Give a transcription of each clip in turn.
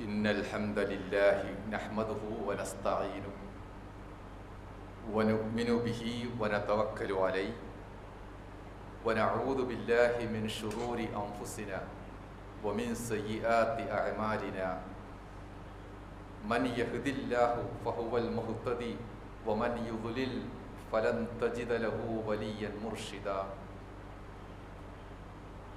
إن الحمد لله نحمده ونستعينه ونؤمن به ونتوكل عليه ونعوذ بالله من شرور أنفسنا ومن سيئات أعمالنا من يهد الله فهو المهتدي ومن يضلل فلن تجد له وليا مرشدا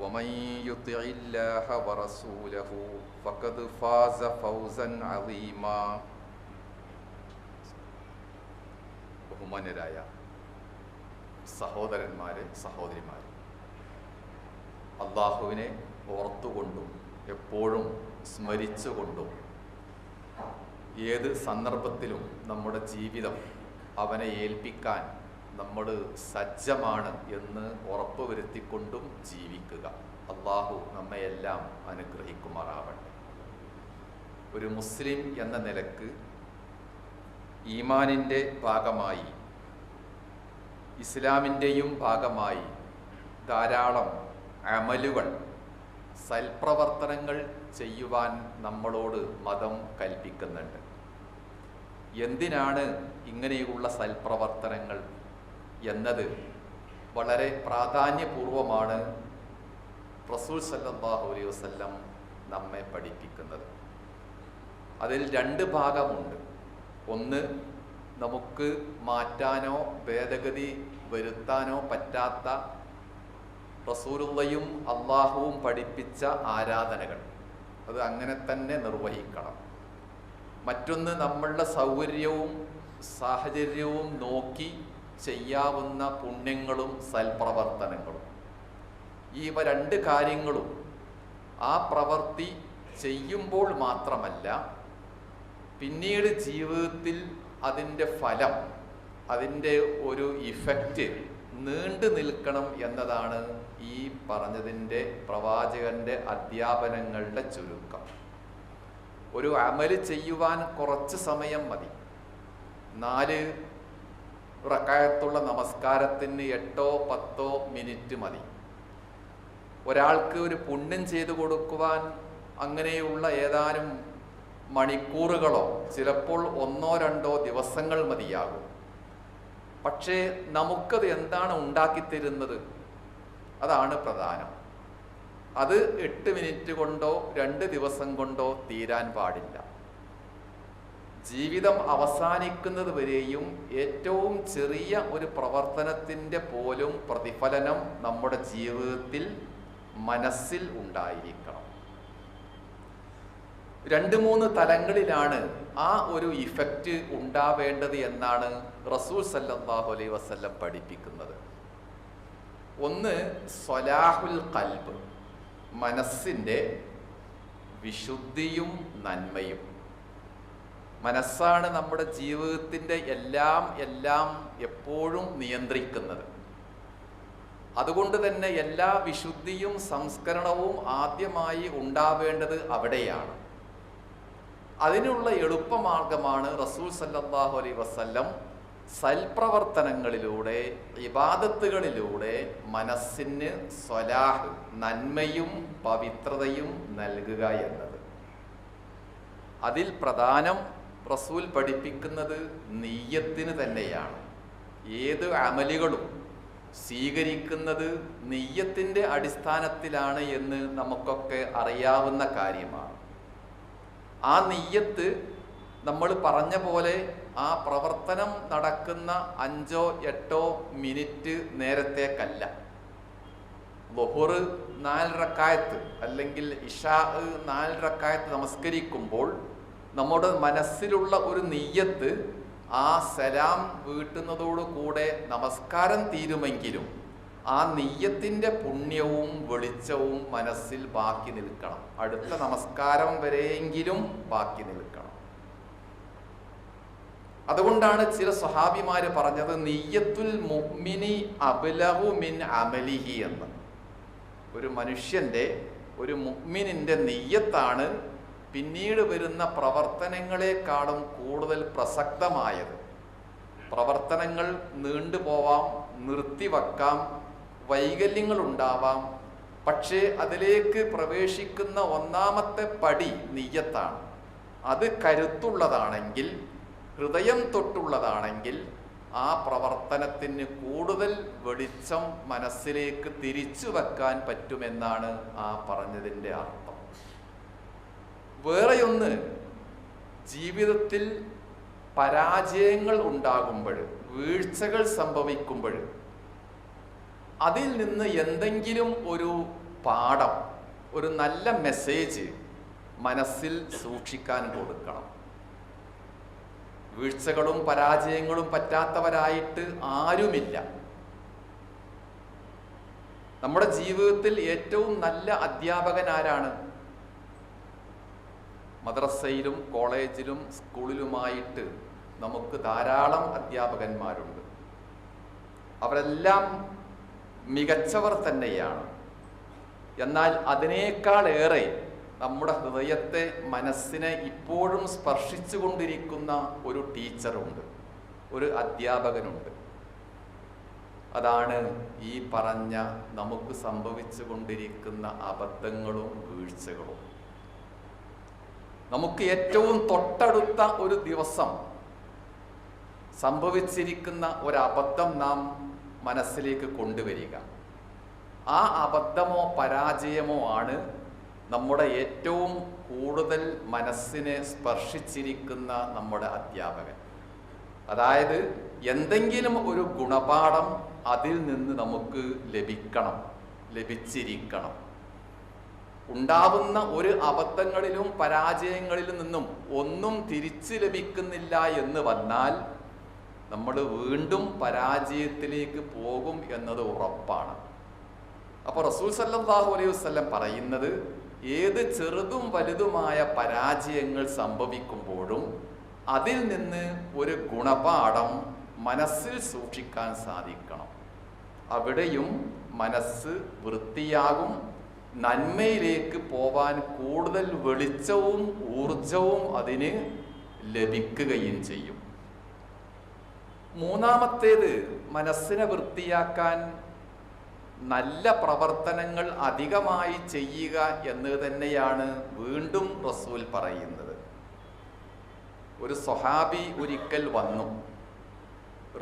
ومن يطع الله ورسوله فقد فاز فوزا عظيما ബഹുമാന്യരായ സഹോദരന്മാരെ സഹോദരിമാരെ അള്ളാഹുവിനെ ഓർത്തുകൊണ്ടും എപ്പോഴും സ്മരിച്ചുകൊണ്ടും ഏത് സന്ദർഭത്തിലും നമ്മുടെ ജീവിതം അവനെ ഏൽപ്പിക്കാൻ നമ്മൾ സജ്ജമാണ് എന്ന് ഉറപ്പുവരുത്തിക്കൊണ്ടും ജീവിക്കുക. അള്ളാഹു നമ്മയെല്ലാം അനുഗ്രഹിക്കുമാറാവട്ടെ. ഒരു മുസ്ലിം എന്ന നിലയ്ക്ക് ഈമാനിന്റെ ഭാഗമായി ഇസ്ലാമിന്റെയും ഭാഗമായി ധാരാളം അമലുകൾ സൽപ്രവർത്തനങ്ങൾ ചെയ്യുവാൻ നമ്മളോട് മതം കൽപ്പിക്കുന്നുണ്ട്. എന്തിനാണ് ഇങ്ങനെയുള്ള സൽപ്രവർത്തനങ്ങൾ എന്നത് വളരെ പ്രാധാന്യപൂർവമാണ് റസൂൽ സല്ലാഹു അലൈ വസ്ല്ലം നമ്മെ പഠിപ്പിക്കുന്നത്. അതിൽ രണ്ട് ഭാഗമുണ്ട്. ഒന്ന് നമുക്ക് മാറ്റാനോ ഭേദഗതി വരുത്താനോ പറ്റാത്ത റസൂലുള്ളയും അള്ളാഹുവും പഠിപ്പിച്ച ആരാധനകൾ. അത് അങ്ങനെ തന്നെ നിർവഹിക്കണം. മറ്റൊന്ന് നമ്മളുടെ സൗകര്യവും സാഹചര്യവും നോക്കി ചെയ്യാവുന്ന പുണ്യങ്ങളും സൽപ്രവർത്തനങ്ങളും. ഈ രണ്ട് കാര്യങ്ങളും ആ പ്രവൃത്തി ചെയ്യുമ്പോൾ മാത്രമല്ല പിന്നീട് ജീവിതത്തിൽ അതിന്റെ ഫലം അതിന്റെ ഒരു ഇഫക്റ്റ് നീണ്ടു നിൽക്കണം എന്നതാണ് ഈ പറഞ്ഞതിന്റെ പ്രവാചകന്റെ അധ്യാപനങ്ങളുടെ ചുരുക്കം. ഒരു അമൽ ചെയ്യുവാൻ കുറച്ച് സമയം മതി. നാല് റക്കായത്തുള്ള നമസ്കാരത്തിന് എട്ടോ പത്തോ മിനിറ്റ് മതി. ഒരാൾക്ക് ഒരു പുണ്യം ചെയ്തു കൊടുക്കുവാൻ അങ്ങനെയുള്ള ഏതാനും മണിക്കൂറുകളോ ചിലപ്പോൾ ഒന്നോ രണ്ടോ ദിവസങ്ങൾ മതിയാകും. പക്ഷേ നമുക്കത് എന്താണ് ഉണ്ടാക്കിത്തരുന്നത്? അതാണ് പ്രധാനം. അത് എട്ട് മിനിറ്റ് കൊണ്ടോ രണ്ട് ദിവസം കൊണ്ടോ തീരാൻ പാടില്ല. ജീവിതം അവസാനിക്കുന്നത് വരെയും ഏറ്റവും ചെറിയ ഒരു പ്രവർത്തനത്തിന്റെ പോലും പ്രതിഫലനം നമ്മുടെ ജീവിതത്തിൽ മനസ്സിൽ ഉണ്ടായിരിക്കണം. രണ്ട് മൂന്ന് തലങ്ങളിലാണ് ആ ഒരു ഇഫക്റ്റ് ഉണ്ടാവേണ്ടത് എന്നാണ് റസൂൽ സല്ലാഹു അലൈ വസ്ല്ലം പഠിപ്പിക്കുന്നത്. ഒന്ന് സ്വലാഹുൽ കൽബ് മനസ്സിന്റെ വിശുദ്ധിയും നന്മയും. മനസ്സാണ് നമ്മുടെ ജീവിതത്തിന്റെ എല്ലാം എല്ലാം എപ്പോഴും നിയന്ത്രിക്കുന്നത്. അതുകൊണ്ട് തന്നെ എല്ലാ വിശുദ്ധിയും സംസ്കരണവും ആദ്യമായി ഉണ്ടാവേണ്ടത് അവിടെയാണ്. അതിനുള്ള എളുപ്പമാർഗമാണ് റസൂൽ സല്ലാഹു അലൈ വസ്ല്ലം സൽപ്രവർത്തനങ്ങളിലൂടെ ഇബാദത്തുകളിലൂടെ മനസ്സിന് സ്വലാഹ് നന്മയും പവിത്രതയും നൽകുക എന്നത്. അതിൽ പ്രധാനം റസൂൽ പഠിപ്പിക്കുന്നത് നെയ്യത്തിന് തന്നെയാണ്. ഏത് അമലുകളും സ്വീകരിക്കുന്നത് നെയ്യത്തിന്റെ അടിസ്ഥാനത്തിലാണ് എന്ന് നമുക്കൊക്കെ അറിയാവുന്ന കാര്യമാണ്. ആ നെയ്യത്ത് നമ്മൾ പറഞ്ഞ പോലെ ആ പ്രവർത്തനം നടക്കുന്ന അഞ്ചോ എട്ടോ മിനിറ്റ് നേരത്തേക്കല്ല. ബൊഹുറ് നാല് റക്കായത്ത് അല്ലെങ്കിൽ ഇഷാ നാല് റക്കായത്ത് നമസ്കരിക്കുമ്പോൾ നമ്മുടെ മനസ്സിലുള്ള ഒരു നെയ്യത്ത് ആ സലാം വീട്ടുന്നതോടു കൂടെ നമസ്കാരം തീരുമെങ്കിലും ആ നെയ്യത്തിന്റെ പുണ്യവും വെളിച്ചവും മനസ്സിൽ ബാക്കി നിൽക്കണം. അടുത്ത നമസ്കാരം വരെയെങ്കിലും ബാക്കി നിൽക്കണം. അതുകൊണ്ടാണ് ചില സ്വഹാബിമാര് പറഞ്ഞത് നെയ്യത്തുൽ മുഹ്മിനി അബലഹു മിൻ അമലിഹി എന്ന്. ഒരു മനുഷ്യന്റെ ഒരു മുഅ്മിനിന്റെ നെയ്യത്താണ് പിന്നീട് വരുന്ന പ്രവർത്തനങ്ങളെക്കാളും കൂടുതൽ പ്രസക്തമായത്. പ്രവർത്തനങ്ങൾ നീണ്ടുപോവാം നിർത്തിവെക്കാം വൈകല്യങ്ങൾ ഉണ്ടാവാം. പക്ഷേ അതിലേക്ക് പ്രവേശിക്കുന്ന ഒന്നാമത്തെ പടി നെയ്യത്താണ്. അത് കരുത്തുള്ളതാണെങ്കിൽ ഹൃദയം തൊട്ടുള്ളതാണെങ്കിൽ ആ പ്രവർത്തനത്തിന് കൂടുതൽ വെളിച്ചം മനസ്സിലേക്ക് തിരിച്ചു വെക്കാൻ പറ്റുമെന്നാണ് ആ പറഞ്ഞതിന്റെ അർത്ഥം. വേറെയൊന്ന് ജീവിതത്തിൽ പരാജയങ്ങൾ ഉണ്ടാകുമ്പോൾ വീഴ്ചകൾ സംഭവിക്കുമ്പോൾ അതിൽ നിന്ന് എന്തെങ്കിലും ഒരു പാഠം ഒരു നല്ല മെസ്സേജ് മനസ്സിൽ സൂക്ഷിക്കാൻ കൊടുക്കണം. വീഴ്ചകളും പരാജയങ്ങളും പറ്റാത്തവരായിട്ട് ആരുമില്ല. നമ്മുടെ ജീവിതത്തിൽ ഏറ്റവും നല്ല അധ്യാപകൻ ആരാണ്? മദ്രസയിലും കോളേജിലും സ്കൂളിലുമായിട്ട് നമുക്ക് ധാരാളം അധ്യാപകന്മാരുണ്ട്. അവരെല്ലാം മികച്ചവർ തന്നെയാണ്. എന്നാൽ അതിനേക്കാളേറെ നമ്മുടെ ഹൃദയത്തെ മനസ്സിനെ ഇപ്പോഴും സ്പർശിച്ചുകൊണ്ടിരിക്കുന്ന ഒരു ടീച്ചറുണ്ട് ഒരു അധ്യാപകനുണ്ട്. അതാണ് ഈ പറഞ്ഞ നമുക്ക് സംഭവിച്ചു കൊണ്ടിരിക്കുന്ന അബദ്ധങ്ങളും വീഴ്ചകളും. നമുക്ക് ഏറ്റവും തൊട്ടടുത്ത ഒരു ദിവസം സംഭവിച്ചിരിക്കുന്ന ഒരു അബദ്ധം നാം മനസ്സിലേക്ക് കൊണ്ടുവരിക. ആ അബദ്ധമോ പരാജയമോ ആണ് നമ്മുടെ ഏറ്റവും കൂടുതൽ മനസ്സിനെ സ്പർശിച്ചിരിക്കുന്ന നമ്മുടെ അധ്യാപകൻ. അതായത് എന്തെങ്കിലും ഒരു ഗുണപാഠം അതിൽ നിന്ന് നമുക്ക് ലഭിക്കണം ലഭിച്ചിരിക്കണം. ഉണ്ടാവുന്ന ഒരു അബദ്ധങ്ങളിലും പരാജയങ്ങളിലും നിന്നും ഒന്നും തിരിച്ചു ലഭിക്കുന്നില്ല എന്ന് വന്നാൽ നമ്മൾ വീണ്ടും പരാജയത്തിലേക്ക് പോകും എന്നത് ഉറപ്പാണ്. അപ്പോൾ റസൂൽ സല്ലാഹു അലൈഹി വസ്ലം പറയുന്നത് ഏത് ചെറുതും വലുതുമായ പരാജയങ്ങൾ സംഭവിക്കുമ്പോഴും അതിൽ നിന്ന് ഒരു ഗുണപാഠം മനസ്സിൽ സൂക്ഷിക്കാൻ സാധിക്കണം. അവിടെയും മനസ്സ് വൃത്തിയാകും നന്മയിലേക്ക് പോവാൻ കൂടുതൽ വെളിച്ചവും ഊർജവും അതിന് ലഭിക്കുകയും ചെയ്യും. മൂന്നാമത്തേത് മനസ്സിനെ വൃത്തിയാക്കാൻ നല്ല പ്രവർത്തനങ്ങൾ അധികമായി ചെയ്യുക എന്ന് തന്നെയാണ് വീണ്ടും റസൂൽ പറയുന്നത്. ഒരു സ്വഹാബി ഒരിക്കൽ വന്നു.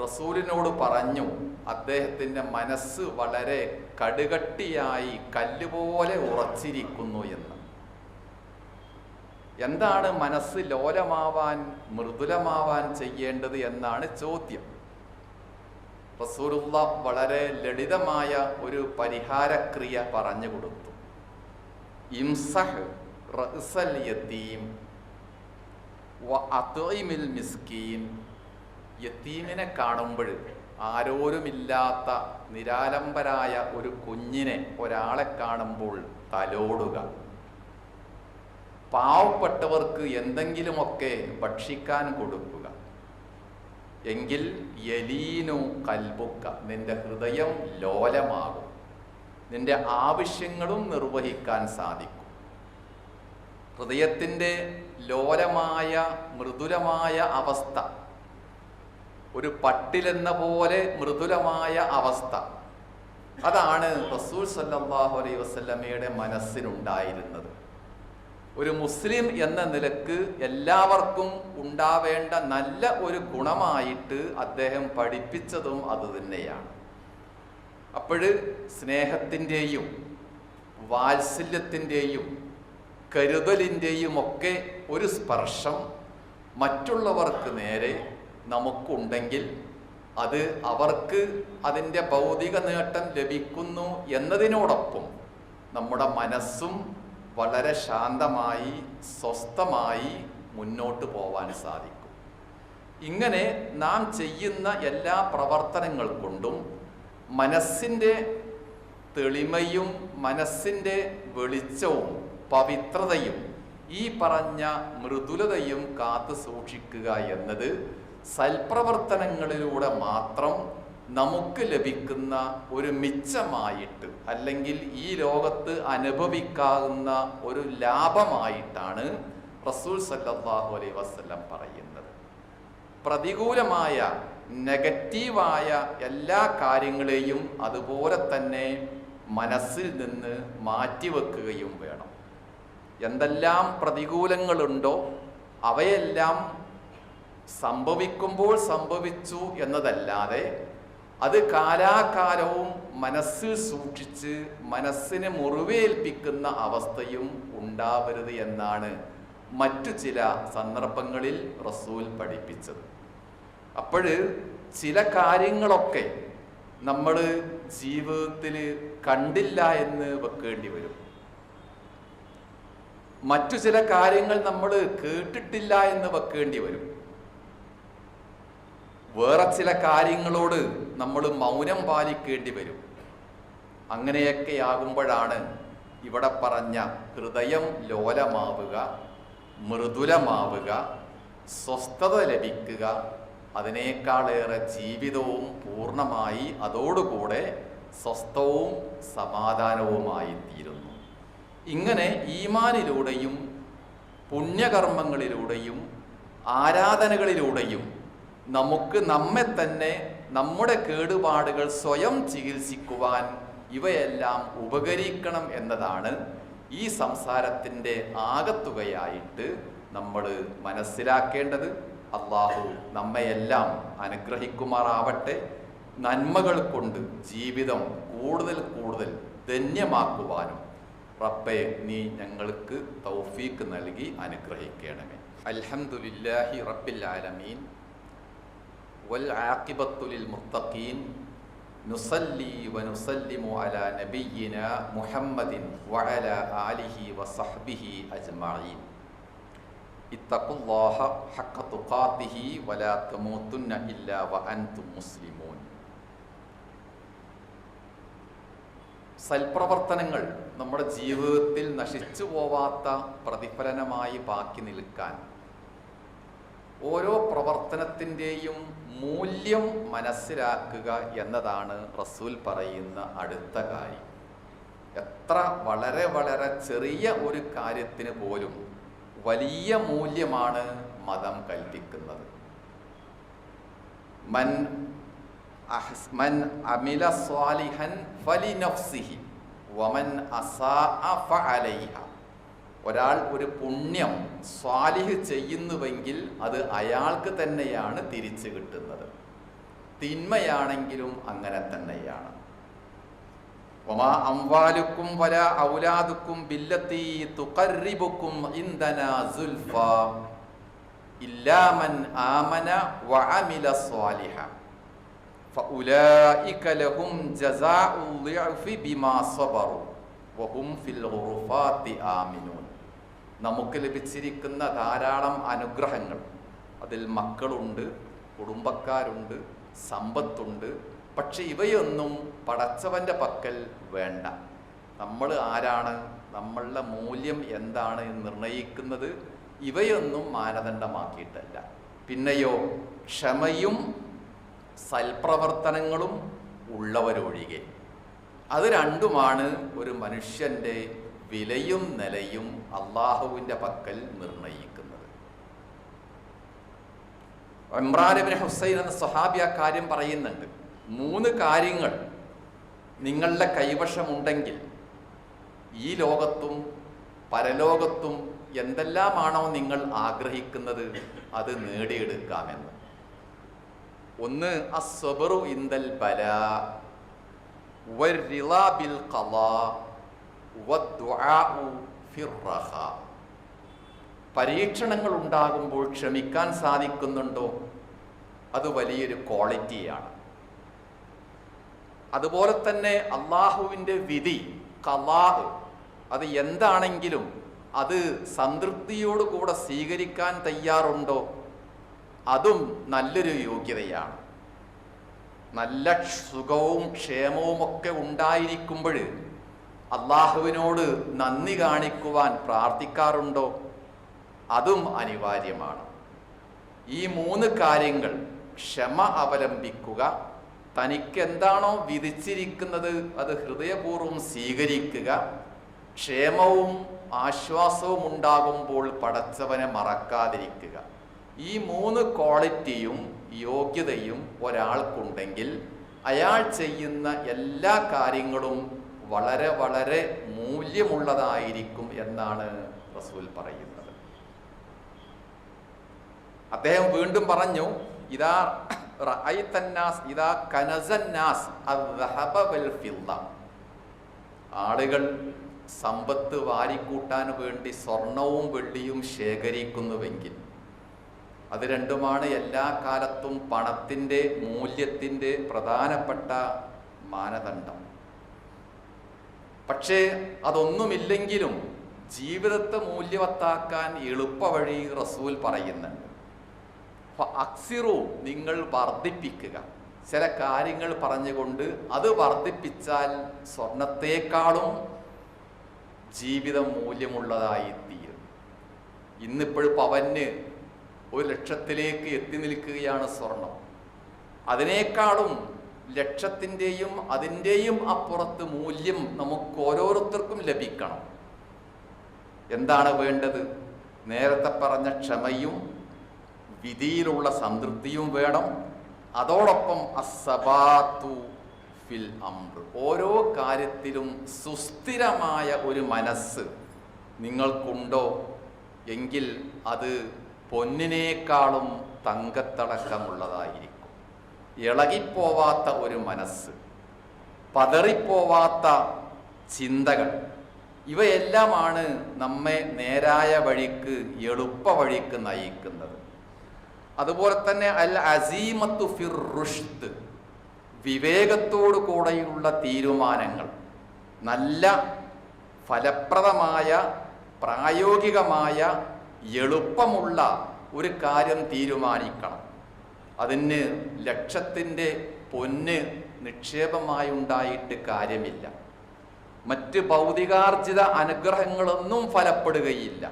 റസൂലിനോട് പറഞ്ഞു അദ്ദേഹത്തിന്റെ മനസ്സ് വളരെ കടുകട്ടിയായി കല്ലുപോലെ ഉറച്ചിരിക്കുന്നു എന്ന്. എന്താണ് മനസ്സ് ലോലമാവാൻ മൃദുലമാവാൻ ചെയ്യേണ്ടത് എന്നാണ് ചോദ്യം. റസൂലുള്ള വളരെ ലളിതമായ ഒരു പരിഹാരക്രിയ പറഞ്ഞു കൊടുത്തു. ഇംസഹ് റസൽ യത്തീം മിസ്കീൻ യത്തീമിനെ കാണുമ്പോൾ ആരോരുമില്ലാത്ത നിരാലംബരായ ഒരു കുഞ്ഞിനെ ഒരാളെ കാണുമ്പോൾ തലോടുക. പാവപ്പെട്ടവർക്ക് എന്തെങ്കിലുമൊക്കെ ഭക്ഷിക്കാൻ കൊടുക്കുക. എങ്കിൽ യലീനു കൽബുക്ക നിന്റെ ഹൃദയം ലോലമാകും. നിന്റെ ആവശ്യങ്ങളും നിർവഹിക്കാൻ സാധിക്കും. ഹൃദയത്തിന്റെ ലോലമായ മൃദുലമായ അവസ്ഥ ഒരു പട്ടിലെന്ന പോലെ മൃദുലമായ അവസ്ഥ. അതാണ് റസൂൽ സല്ലാഹു അലൈ വസ്ലമയുടെ മനസ്സിനുണ്ടായിരുന്നത് ഒരു മുസ്ലിം എന്ന നിലയ്ക്ക് എല്ലാവർക്കും ഉണ്ടാവേണ്ട നല്ല ഒരു ഗുണമായിട്ട് അദ്ദേഹം പഠിപ്പിച്ചതും അതുതന്നെയാണ് അപ്പോൾ സ്നേഹത്തിന്റെയും വാത്സല്യത്തിന്റെയും കരുതലിന്റെയും ഒക്കെ ഒരു സ്പർശം മറ്റുള്ളവർക്ക് നേരെ നമുക്കുണ്ടെങ്കിൽ അത് അവർക്ക് അതിന്റെ ഭൗതിക നേട്ടം ലഭിക്കുന്നു എന്നതിനോടൊപ്പം നമ്മുടെ മനസ്സും വളരെ ശാന്തമായി സ്വസ്ഥമായി മുന്നോട്ട് പോവാൻ സാധിക്കും. ഇങ്ങനെ നാം ചെയ്യുന്ന എല്ലാ പ്രവർത്തനങ്ങൾ കൊണ്ടും മനസ്സിന്റെ തെളിമയും മനസ്സിന്റെ വെളിച്ചവും പവിത്രതയും ഈ പറഞ്ഞ മൃദുലതയും കാത്തു സൂക്ഷിക്കുക എന്നത് സൽപ്രവർത്തനങ്ങളിലൂടെ മാത്രം നമുക്ക് ലഭിക്കുന്ന ഒരു മിച്ചമായിട്ട് അല്ലെങ്കിൽ ഈ ലോകത്ത് അനുഭവിക്കാവുന്ന ഒരു ലാഭമായിട്ടാണ് റസൂൽ സല്ലാഹു അലൈ വസ്ലം പറയുന്നത്. പ്രതികൂലമായ നെഗറ്റീവായ എല്ലാ കാര്യങ്ങളെയും അതുപോലെ തന്നെ മനസ്സിൽ നിന്ന് മാറ്റിവെക്കുകയും വേണം. എന്തെല്ലാം പ്രതികൂലങ്ങളുണ്ടോ അവയെല്ലാം സംഭവിക്കുമ്പോൾ സംഭവിച്ചു എന്നതല്ലാതെ അത് കാലാകാലവും മനസ്സിൽ സൂക്ഷിച്ച് മനസ്സിനെ മുറിവേൽപ്പിക്കുന്ന അവസ്ഥയും ഉണ്ടാവരുത് എന്നാണ് മറ്റു ചില സന്ദർഭങ്ങളിൽ റസൂൽ പഠിപ്പിച്ചത്. അപ്പോൾ ചില കാര്യങ്ങളൊക്കെ നമ്മൾ ജീവിതത്തിൽ കണ്ടില്ല എന്ന് വെക്കേണ്ടി വരും. മറ്റു ചില കാര്യങ്ങൾ നമ്മൾ കേട്ടിട്ടില്ല എന്ന് വെക്കേണ്ടി വരും. വേറെ ചില കാര്യങ്ങളോട് നമ്മൾ മൗനം പാലിക്കേണ്ടി വരും. അങ്ങനെയൊക്കെ ആകുമ്പോഴാണ് ഇവിടെ പറഞ്ഞ ഹൃദയം ലോലമാവുക മൃദുലമാവുക സ്വസ്ഥത ലഭിക്കുക. അതിനേക്കാളേറെ ജീവിതവും പൂർണമായി അതോടുകൂടെ സ്വസ്ഥവും സമാധാനവുമായി തീരുന്നു. ഇങ്ങനെ ഈമാനിലൂടെയും പുണ്യകർമ്മങ്ങളിലൂടെയും ആരാധനകളിലൂടെയും നമുക്ക് നമ്മെ തന്നെ നമ്മുടെ കേടുപാടുകൾ സ്വയം ചികിത്സിക്കുവാൻ ഇവയെല്ലാം ഉപകരിക്കണം എന്നതാണ് ഈ സംസാരത്തിന്റെ ആകത്തുകയായിട്ട് നമ്മൾ മനസ്സിലാക്കേണ്ടത്. അള്ളാഹു നമ്മയെല്ലാം അനുഗ്രഹിക്കുമാറാവട്ടെ. നന്മകൾ കൊണ്ട് ജീവിതം കൂടുതൽ കൂടുതൽ ധന്യമാക്കുവാനും റബ്ബെ നീ ഞങ്ങൾക്ക് തൗഫീക്ക് നൽകി അനുഗ്രഹിക്കണമേ. അൽഹംദുലില്ലാഹി റബ്ബിൽ ആലമീൻ. والعاقبة للمتقين نصلي ونسلم على نبينا محمد وعلى آله وصحبه أجمعين اتقوا الله حق تقاته ولا تموتن إلا وأنتم مسلمون സൽപ്രവർത്തനങ്ങൾ നമ്മുടെ ജീവിതത്തിൽ നശിച്ചു പോവാത്ത പ്രതിഫലനമായി ബാക്കി നിൽക്കാൻ ഓരോ പ്രവർത്തനത്തിൻ്റെയും മൂല്യം മനസ്സിലാക്കുക എന്നതാണ് റസൂൽ പറയുന്ന അടുത്ത കാര്യം. എത്ര വളരെ വളരെ ചെറിയ ഒരു കാര്യത്തിന് പോലും വലിയ മൂല്യമാണ് മതം കൽപ്പിക്കുന്നത്. മൻ മൻ അമില സ്വാലിഹൻ ഫലി നഫ്സിഹി വമൻ അസാ ഫഅലൈഹ ഒരാൾ ഒരു പുണ്യം സ്വാലിഹ് ചെയ്യുന്നുവെങ്കിൽ അത് അയാൾക്ക് തന്നെയാണ് തിരിച്ചു കിട്ടുന്നത് തിന്മയാണെങ്കിലും അങ്ങനെ തന്നെയാണ് വമാ അംവാലുക്കും വല ഔലാദുക്കും ബില്ലത്തി തുഖർരിബുക്കും ഇൻദന സുൽഫ ഇല്ലാമൻ ആമന വഅമില സ്വാലിഹ فأولئك لهم جزاء الضعف بما صبروا وهم في الغرفات آمنون നമുക്ക് ലഭിച്ചിരിക്കുന്ന ധാരാളം അനുഗ്രഹങ്ങൾ. അതിൽ മക്കളുണ്ട് കുടുംബക്കാരുണ്ട് സമ്പത്തുണ്ട്. പക്ഷെ ഇവയൊന്നും പടച്ചവന്റെ പക്കൽ വേണ്ട. നമ്മൾ ആരാണ്? നമ്മളുടെ മൂല്യം എന്താണ് എന്ന് നിർണയിക്കുന്നത് ഇവയൊന്നും മാനദണ്ഡമാക്കിയിട്ടല്ല. പിന്നെയോ ക്ഷമയും സൽപ്രവർത്തനങ്ങളും ഉള്ളവരൊഴികെ. അത് രണ്ടുമാണ് ഒരു മനുഷ്യന്റെ വിലയും നിലയും അള്ളാഹുവിന്റെ പക്കൽ നിർണയിക്കുന്നത്. ഇമ്രാനിബിൻ ഹുസൈൻ എന്ന സ്വഹാബി ആ കാര്യം പറയുന്നുണ്ട്. മൂന്ന് കാര്യങ്ങൾ നിങ്ങളുടെ കൈവശമുണ്ടെങ്കിൽ ഈ ലോകത്തും പരലോകത്തും എന്തെല്ലാമാണോ നിങ്ങൾ ആഗ്രഹിക്കുന്നത് അത് നേടിയെടുക്കാമെന്ന്. ഒന്ന് അസ്വബറു ഇന്തൽ ബല ബിൽ പരീക്ഷണങ്ങൾ ഉണ്ടാകുമ്പോൾ ക്ഷമിക്കാൻ സാധിക്കുന്നുണ്ടോ? അത് വലിയൊരു ക്വാളിറ്റിയാണ്. അതുപോലെ തന്നെ അള്ളാഹുവിന്റെ വിധി കലാഹ് അത് എന്താണെങ്കിലും അത് സംതൃപ്തിയോടുകൂടെ സ്വീകരിക്കാൻ തയ്യാറുണ്ടോ? അതും നല്ലൊരു യോഗ്യതയാണ്. നല്ല സുഖവും ക്ഷേമവും ഒക്കെ ഉണ്ടായിരിക്കുമ്പോൾ അള്ളാഹുവിനോട് നന്ദി കാണിക്കുവാൻ പ്രാർത്ഥിക്കാറുണ്ടോ? അതും അനിവാര്യമാണ്. ഈ മൂന്ന് കാര്യങ്ങൾ ക്ഷമ അവലംബിക്കുക തനിക്കെന്താണോ വിധിച്ചിരിക്കുന്നത് അത് ഹൃദയപൂർവം സ്വീകരിക്കുക ക്ഷേമവും ആശ്വാസവും ഉണ്ടാകുമ്പോൾ പടച്ചവനെ മറക്കാതിരിക്കുക. ഈ മൂന്ന് ക്വാളിറ്റിയും യോഗ്യതയും ഒരാൾക്കുണ്ടെങ്കിൽ അയാൾ ചെയ്യുന്ന എല്ലാ കാര്യങ്ങളും വളരെ വളരെ മൂല്യമുള്ളതായിരിക്കും എന്നാണ് റസൂൽ പറയുന്നത്. അദ്ദേഹം വീണ്ടും പറഞ്ഞു ഇതാ ഇതാ കനസന്നാസ് ആളുകൾ സമ്പത്ത് വാരിക്കൂട്ടാൻ വേണ്ടി സ്വർണവും വെള്ളിയും ശേഖരിക്കുന്നുവെങ്കിൽ അത് രണ്ടുമാണ് എല്ലാ കാലത്തും പണത്തിന്റെ മൂല്യത്തിന്റെ പ്രധാനപ്പെട്ട മാനദണ്ഡം. പക്ഷേ അതൊന്നുമില്ലെങ്കിലും ജീവിതത്തെ മൂല്യവത്താക്കാൻ എളുപ്പ വഴി റസൂൽ പറയുന്നുണ്ട്. അക്സിറു നിങ്ങൾ വർദ്ധിപ്പിക്കുക. ചില കാര്യങ്ങൾ പറഞ്ഞുകൊണ്ട് അത് വർദ്ധിപ്പിച്ചാൽ സ്വർണത്തേക്കാളും ജീവിതം മൂല്യമുള്ളതായി തീരും ഇന്നിപ്പോൾ പവന് ഒരു ലക്ഷത്തിലേക്ക് എത്തി നിൽക്കുകയാണ് സ്വർണം. അതിനേക്കാളും ലക്ഷത്തിന്റെയും അതിന്റെയും അപ്പുറത്ത് മൂല്യം നമുക്ക് ഓരോരുത്തർക്കും ലഭിക്കണം. എന്താണ് വേണ്ടത്? നേരത്തെ പറഞ്ഞ ക്ഷമയും വിധിയിലുള്ള സംതൃപ്തിയും വേണം. അതോടൊപ്പം അസബാത്തു ഫിൽ അംർ ഓരോ കാര്യത്തിലും സുസ്ഥിരമായ ഒരു മനസ്സ് നിങ്ങൾക്കുണ്ടോ? എങ്കിൽ അത് പൊന്നിനേക്കാളും തങ്കത്തടക്കമുള്ളതായിരിക്കും. ഇളകിപ്പോവാത്ത ഒരു മനസ്സ് പതറിപ്പോവാത്ത ചിന്തകൾ ഇവയെല്ലാമാണ് നമ്മെ നേരായ വഴിക്ക് എളുപ്പ വഴിക്ക് നയിക്കുന്നത്. അതുപോലെ തന്നെ അൽ അസീമത്തു ഫിർ റുഷ്ദ് വിവേകത്തോടു കൂടെയുള്ള തീരുമാനങ്ങൾ നല്ല ഫലപ്രദമായ പ്രായോഗികമായ എളുപ്പമുള്ള ഒരു കാര്യം തീരുമാനിക്കണം. അതിന് ലക്ഷത്തിന്റെ പൊന്ന് നിക്ഷേപമായി ഉണ്ടായിട്ട് കാര്യമില്ല. മറ്റ് ഭൗതികാർജിത അനുഗ്രഹങ്ങളൊന്നും ഫലപ്പെടുകയില്ല.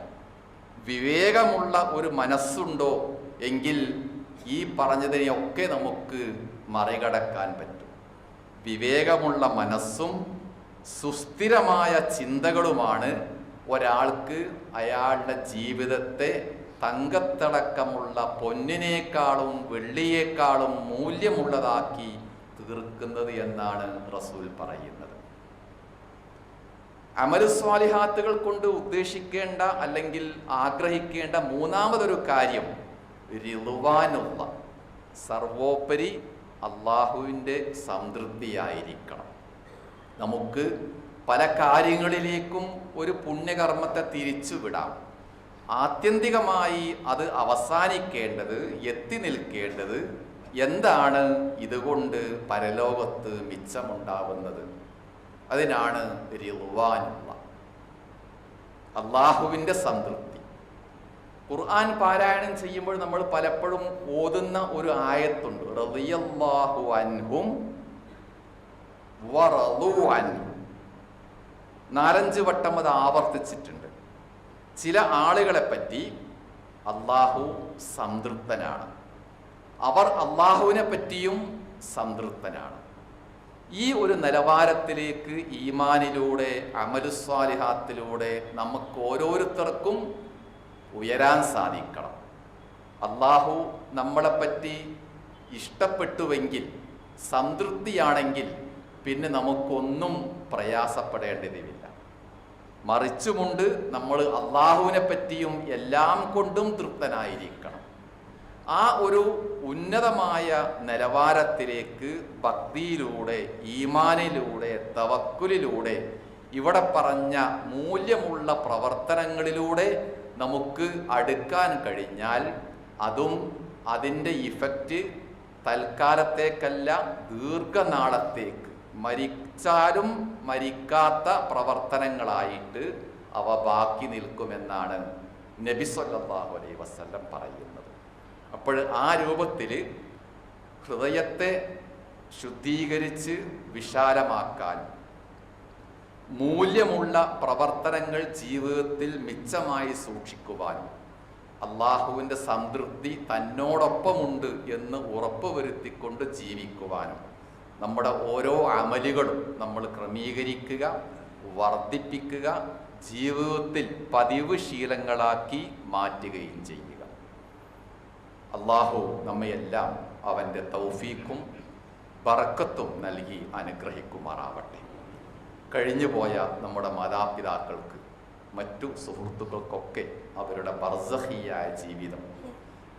വിവേകമുള്ള ഒരു മനസ്സുണ്ടോ എങ്കിൽ ഈ പറഞ്ഞതിനെയൊക്കെ നമുക്ക് മറികടക്കാൻ പറ്റും. വിവേകമുള്ള മനസ്സും സുസ്ഥിരമായ ചിന്തകളുമാണ് ഒരാൾക്ക് അയാളുടെ ജീവിതത്തെ തങ്കത്തടക്കമുള്ള പൊന്നിനേക്കാളും വെള്ളിയേക്കാളും മൂല്യമുള്ളതാക്കി തീർക്കുന്നത് എന്നാണ് റസൂൽ പറയുന്നത്. അമലുസ്വാലിഹാത്തുകൾ കൊണ്ട് ഉദ്ദേശിക്കേണ്ട അല്ലെങ്കിൽ ആഗ്രഹിക്കേണ്ട മൂന്നാമതൊരു കാര്യം റിളുവാനുള്ള സർവോപരി അള്ളാഹുവിന്റെ സംതൃപ്തിയായിരിക്കണം. നമുക്ക് പല കാര്യങ്ങളിലേക്കും ഒരു പുണ്യകർമ്മത്തെ തിരിച്ചുവിടാം. ആത്യന്തികമായി അത് അവസാനിക്കേണ്ടത് എത്തി നിൽക്കേണ്ടത് എന്താണ് ഇതുകൊണ്ട് പരലോകത്ത് മിച്ചമുണ്ടാവുന്നത്? അതിനാണ് റിവാനുള്ള അള്ളാഹുവിന്റെ സംതൃപ്തി. ഖുർആൻ പാരായണം ചെയ്യുമ്പോൾ നമ്മൾ പലപ്പോഴും ഓതുന്ന ഒരു ആയത്തുണ്ട്. റളിയല്ലാഹു അൻഹും വറളു അൻഹും. നാലഞ്ച് വട്ടം അത് ആവർത്തിച്ചിട്ടുണ്ട്. ചില ആളുകളെ പറ്റി അള്ളാഹു സംതൃപ്തനാണ്. അവർ അള്ളാഹുവിനെ പറ്റിയും സംതൃപ്തനാണ്. ഈ ഒരു നിലവാരത്തിലേക്ക് ഈമാനിലൂടെ അമലുസ്വാലിഹാത്തിലൂടെ നമുക്ക് ഓരോരുത്തർക്കും ഉയരാൻ സാധിക്കണം. അള്ളാഹു നമ്മളെപ്പറ്റി ഇഷ്ടപ്പെട്ടുവെങ്കിൽ സംതൃപ്തിയാണെങ്കിൽ പിന്നെ നമുക്കൊന്നും പ്രയാസപ്പെടേണ്ടതില്ല മറിച്ചുമുണ്ട് നമ്മൾ അള്ളാഹുവിനെ പറ്റിയും എല്ലാം കൊണ്ടും തൃപ്തനായിരിക്കണം. ആ ഒരു ഉന്നതമായ നിലവാരത്തിലേക്ക് ഭക്തിയിലൂടെ ഈമാനിലൂടെ തവക്കുലിലൂടെ ഇവിടെ പറഞ്ഞ മൂല്യമുള്ള പ്രവർത്തനങ്ങളിലൂടെ നമുക്ക് അടുക്കാൻ കഴിഞ്ഞാൽ അതും അതിന്റെ ഇഫക്റ്റ് തൽക്കാലത്തേക്കല്ല ദീർഘനാളത്തേക്ക് മരിച്ചാലും മരിക്കാത്ത പ്രവർത്തനങ്ങളായിട്ട് അവ ബാക്കി നിൽക്കുമെന്നാണ് നബി സല്ലല്ലാഹു അലൈ വസല്ലം പറയുന്നത്. അപ്പോൾ ആ രൂപത്തിൽ ഹൃദയത്തെ ശുദ്ധീകരിച്ച് വിശാലമാക്കാൻ മൂല്യമുള്ള പ്രവർത്തനങ്ങൾ ജീവിതത്തിൽ മിച്ചമായി സൂക്ഷിക്കുവാനും അള്ളാഹുവിന്റെ സംതൃപ്തി തന്നോടൊപ്പമുണ്ട് എന്ന് ഉറപ്പുവരുത്തിക്കൊണ്ട് ജീവിക്കുവാനും നമ്മുടെ ഓരോ അമലുകളും നമ്മൾ ക്രമീകരിക്കുക വർദ്ധിപ്പിക്കുക ജീവിതത്തിൽ പതിവ് ശീലങ്ങളാക്കി മാറ്റുകയും ചെയ്യുക. അള്ളാഹു നമ്മയെല്ലാം അവന്റെ തൗഫീക്കും ബറക്കത്തും നൽകി അനുഗ്രഹിക്കുമാറാവട്ടെ. കഴിഞ്ഞുപോയ നമ്മുടെ മാതാപിതാക്കൾക്ക് മറ്റു സുഹൃത്തുക്കൾക്കൊക്കെ അവരുടെ ബർസഹിയായ ജീവിതം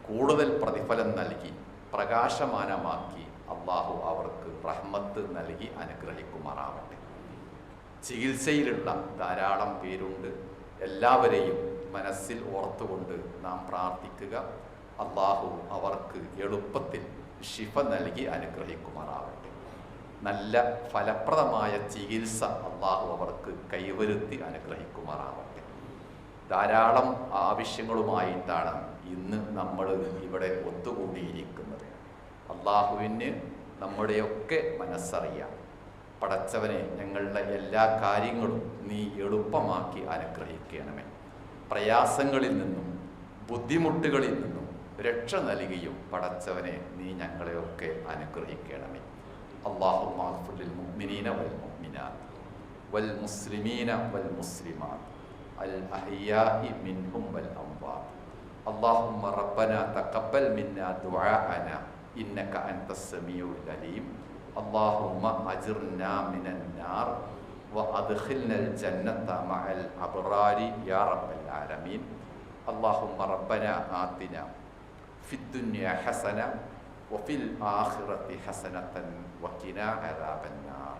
കൂടുതൽ പ്രതിഫലം നൽകി പ്രകാശമാനമാക്കി അള്ളാഹു അവർക്ക് റഹ്മത്ത് നൽകി അനുഗ്രഹിക്കുമാറാവട്ടെ. ചികിത്സയിലുള്ള ധാരാളം പേരുണ്ട്. എല്ലാവരെയും മനസ്സിൽ ഓർത്തുകൊണ്ട് നാം പ്രാർത്ഥിക്കുക. അള്ളാഹു അവർക്ക് എളുപ്പത്തിൽ ശിഫ നൽകി അനുഗ്രഹിക്കുമാറാവട്ടെ. നല്ല ഫലപ്രദമായ ചികിത്സ അള്ളാഹു അവർക്ക് കൈവരുത്തി അനുഗ്രഹിക്കുമാറാവട്ടെ. ധാരാളം ആവശ്യങ്ങളുമായിട്ടാണ് ഇന്ന് നമ്മൾ ഇവിടെ ഒത്തുകൂടിയിരിക്കുന്നത്. അള്ളാഹുവിന് നമ്മുടെയൊക്കെ മനസ്സറിയാം പടച്ചവനെ ഞങ്ങളുടെ എല്ലാ കാര്യങ്ങളും നീ എളുപ്പമാക്കി അനുഗ്രഹിക്കണമേ പ്രയാസങ്ങളിൽ നിന്നും ബുദ്ധിമുട്ടുകളിൽ നിന്നും രക്ഷ നൽകിയും പടച്ചവനെ നീ ഞങ്ങളെയൊക്കെ അനുഗ്രഹിക്കണമേ اللهم اغفر للمؤمنين والمؤمنات والمسلمين والمسلمات الأحياء منهم والأموات اللهم ربنا تقبل منا دعاءنا إنك أنت السميع العليم اللهم أجرنا من النار وأدخلنا الجنة مع الأبرار يا رب العالمين اللهم ربنا آتنا في الدنيا حسنة وفي الآخرة حسنة وقنا عذاب النار